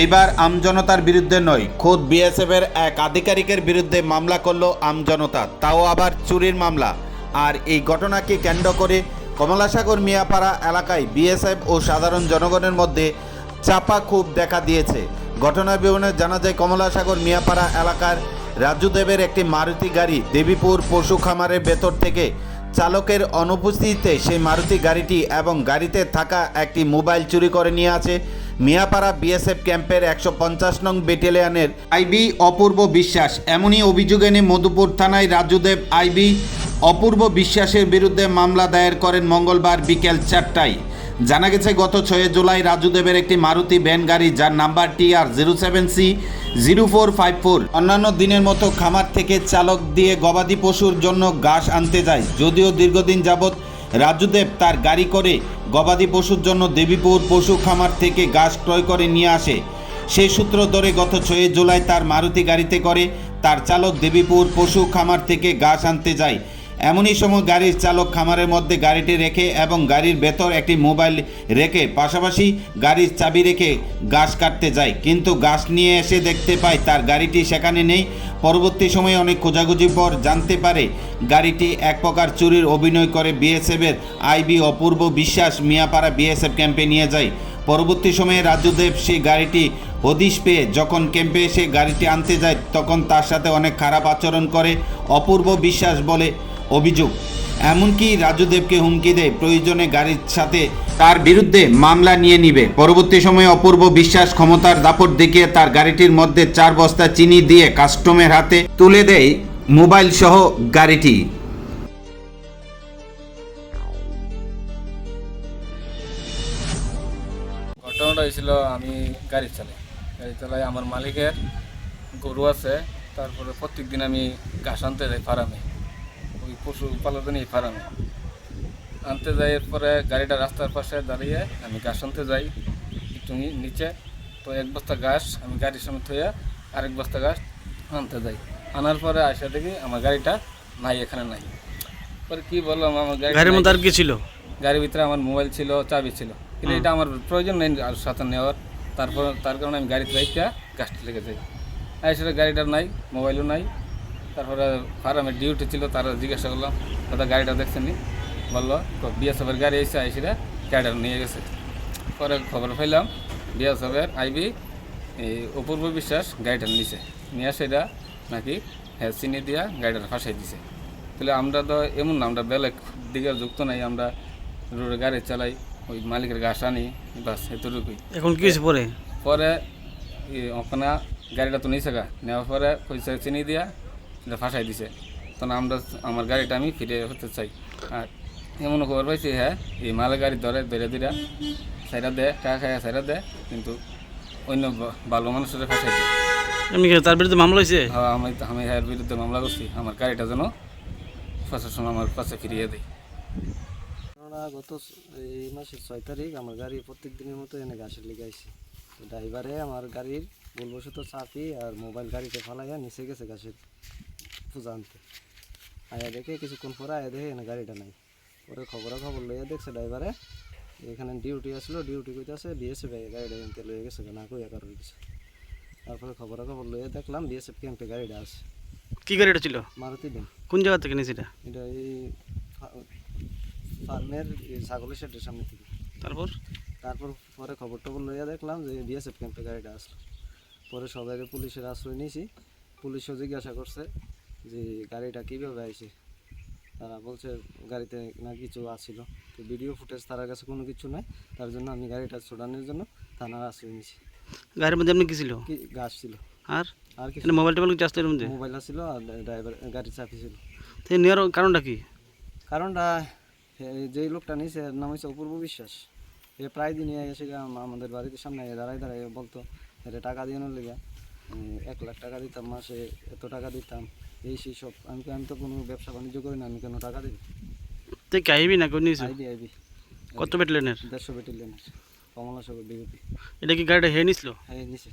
এইবার আমজনতার বিরুদ্ধে নয়, খোদ বিএসএফের এক আধিকারিকের বিরুদ্ধে মামলা করল আমজনতা তাও আবার চুরির মামলা। আর এই ঘটনাকে কেন্দ্র করে কমলাসাগর মিয়াপাড়া এলাকায় বিএসএফ ও সাধারণ জনগণের মধ্যে চাপা ক্ষোভ দেখা দিয়েছে। ঘটনা বিবরণে জানা যায়, কমলাসাগর মিয়াপাড়া এলাকার রাজু দেবের একটি মারুতি গাড়ি দেবীপুর পশু খামারের ভেতর থেকে চালকের অনুপস্থিতিতে সেই মারুতি গাড়িটি এবং গাড়িতে থাকা একটি মোবাইল চুরি করে নিয়ে আছে মিয়াপাড়া বিএসএফ ক্যাম্পের একশো পঞ্চাশ নং ব্যাটালিয়নের আইবি অপূর্ব বিশ্বাস। এমনই অভিযোগ এনে মধুপুর থানায় রাজুদেব আইবি অপূর্ব বিশ্বাসের বিরুদ্ধে মামলা দায়ের করেন মঙ্গলবার বিকেল চারটায়। জানা গেছে গত ছয় জুলাই রাজুদেবের একটি মারুতি ভ্যান গাড়ি যার নাম্বার টি R zero seven C zero four five four. অন্যান্য দিনের মতো খামার থেকে চালক দিয়ে গবাদি পশুর জন্য ঘাস আনতে যায় যদিও দীর্ঘদিন যাবৎ রাজুদেব তার গাড়ি করে গবাদি পশুর জন্য দেবীপুর পশু খামার থেকে গাছ ক্রয় করে নিয়ে আসে। সেই সূত্র ধরে গত ছয় জুলাই তার মারুতি গাড়িতে করে। তার চালক দেবীপুর পশু খামার থেকে গাছ আনতে যায়। এমনই সময় গাড়ির চালক খামারের মধ্যে গাড়িটি রেখে এবং গাড়ির ভেতর একটি মোবাইল রেখে পাশাপাশি গাড়ির চাবি রেখে গাছ কাটতে যায়। কিন্তু গাছ নিয়ে এসে দেখতে পায় তার গাড়িটি সেখানে নেই। পরবর্তী সময়ে অনেক খোঁজাখুঁজির পর জানতে পারে গাড়িটি এক প্রকার চুরির অভিনয় করে বিএসএফের আইবি অপূর্ব বিশ্বাস মিয়াপাড়া বিএসএফ ক্যাম্পে নিয়ে যায়। পরবর্তী সময়ে রাজুদেব সেই গাড়িটি হদিশ পেয়ে যখন ক্যাম্পে এসে গাড়িটি আনতে যায়, তখন তার সাথে অনেক খারাপ আচরণ করে। অপূর্ব বিশ্বাস বলে অভিযোগ। এমনকি রাজুদেবকে হুমকি দেয় প্রয়োজনে গাড়ির সাথে। তার বিরুদ্ধে মামলা নিয়ে নিবে। পরবর্তী সময়ে অপূর্ব বিশ্বাস ক্ষমতার দাপট দেখিয়ে তার গাড়িটির মধ্যে চার বস্তা চিনি দিয়ে কাস্টমের হাতে তুলে দেয় মোবাইল সহ গাড়িটি। ঘটনাটা হয়েছিল আমি গাড়ি চালাই। গাড়ি চালাই আমার মালিকের গরু আছে তারপরে প্রত্যেক দিন আমি ঘাস আনতে যাই ফার্মে। পশু পালন এই ফার্মে। আনতে যাই এরপরে গাড়িটা রাস্তার পাশে দাঁড়িয়ে আমি ঘাস আনতে যাই একটু নিচে। তো এক বস্তা ঘাস আমি গাড়ির সামনে থইয়া আরেক বস্তা ঘাস আনতে যাই। আনার পরে আসা দেখি আমার গাড়িটা নাই এখানে নাই। পরে কি বললাম আমার গাড়ির মধ্যে আর কি ছিল? গাড়ির ভিতরে আমার মোবাইল ছিল চাবি ছিল। কিন্তু এটা আমার প্রয়োজন নেই আর সাথে নেওয়ার। তারপর তার কারণে আমি গাড়িতে রাইকা গাছটা লেগে যাই। আর সেটা গাড়িটার নাই মোবাইলও নাই। তারপরে ফার্মের ডিউটি ছিল তারা জিজ্ঞাসা করলাম দাদা গাড়িটা দেখছেন নি? বলল বিএসএফের গাড়ি এসে আইসিরা গাড়িটা নিয়ে গেছে। পরে খবর পাইলাম বিএসএফের আইবি এই অপূর্ব বিশ্বাস গাড়িটা নিছে। নিয়ে সেটা নাকি হ্যাঁ চিনি দিয়া গাড়িটা ফাঁসাই দিছে। তাহলে আমরা তো এমন না আমরা বেলেগ দিকে যুক্ত নাই আমরা রোডে গাড়ি চালাই ওই মালিকের গাছ আনি বাস এতটুকুই। এখন কি পরে? পরে ওখানে গাড়িটা তো নিয়েছে গা নেওয়ার পরে পয়সা চিনি দিয়া ফাঁসাই দিছে। তখন আমরা আমার গাড়িটা আমি ফিরে হতে চাই। আর এমন খবর পাইছি হ্যাঁ এই মালের গাড়ি ধরে ধরে ধরে সাইডা দেয় টাকা খায় সাইডা দেয় কিন্তু অন্য ভালো মানুষের ফাঁসাই দেয়। এমনি তার বিরুদ্ধে মামলা হয়েছে হ্যাঁ আমি আমি এর বিরুদ্ধে মামলা করছি। আমার গাড়িটা যেন প্রশাসন আমার কাছে ফিরিয়ে দেয়। গত এই মাসের ছয় তারিখ আমার গাড়ি প্রত্যেক দিনের মতো এনে ঘাসের লেগে আইছি। তো ড্রাইভারে আমার গাড়ির ভুলবশত চাপি আর মোবাইল গাড়িতে ফালাইয়া নিচে গেছে ঘাসের। পূজা আনতে আয়া দেখে কিছুক্ষণ পরে আয়া দেখে এনে গাড়িটা নাই। পরে খবরা খবর লইয়া দেখছে ড্রাইভারে এখানে ডিউটি আসলো ডিউটি করতে আসে বিএসএফ গাড়িটা এনতে লইয়া গেছে না কই একার গেছে তারপরে খবরা খবর লইয়া দেখলাম বিএসএফ ক্যাম্পে গাড়িটা আছে। কি গাড়িটা ছিল? মারুতি দিন কোন জায়গা থেকে নিয়েছে এটা এটা এই ফার্মের এই ছাগলের শেডের সামনে থেকে। তারপর? তারপর পরে খবর টবর লইয়া দেখলাম যে বিএসএফ ক্যাম্পে গাড়িটা আসলো। পরে সবাইকে পুলিশের আশ্রয় নিয়েছি। পুলিশও জিজ্ঞাসা করছে যে গাড়িটা কীভাবে আইছে তারা বলছে গাড়িতে না কিছু আসছিল তো ভিডিও ফুটেজ তার কাছে কোনো কিছু নাই তার জন্য আমি গাড়িটা ছোটানোর জন্য থানার আশ্রয় নিয়েছি গাড়ির মধ্যে এমনি কি ছিল? কি গাছ ছিল। আর? আর কিছু মোবাইল টোবাইল কিছু আসতো এর মধ্যে? মোবাইল ছিল আর ড্রাইভার গাড়ি চাপি ছিল তো নেওয়ার কারণটা কি? কারণটা যেই লোকটা নিয়েছে এর নাম হচ্ছে অপূর্ব বিশ্বাস। এ প্রায় দিনই এসে আম- আমাদের বাড়িতে সামনে দাঁড়ায় দাঁড়ায় বলতো এটা টাকা দিয়ে লেগে। এক লাখ টাকা দিতাম মাসে এত টাকা দিতাম। এই সেই সব। আমি আমি তো কোনো ব্যবসা বাণিজ্য করি না আমি কেন টাকা দিই? তুই কি আইবি না কোন আইবি আইবি। কত বেটলেনের? দেড়শো বেটিলেনের। কমলা সব বিজেপি এটা কি গাড়িটা হে নিছিল? হ্যাঁ নিচে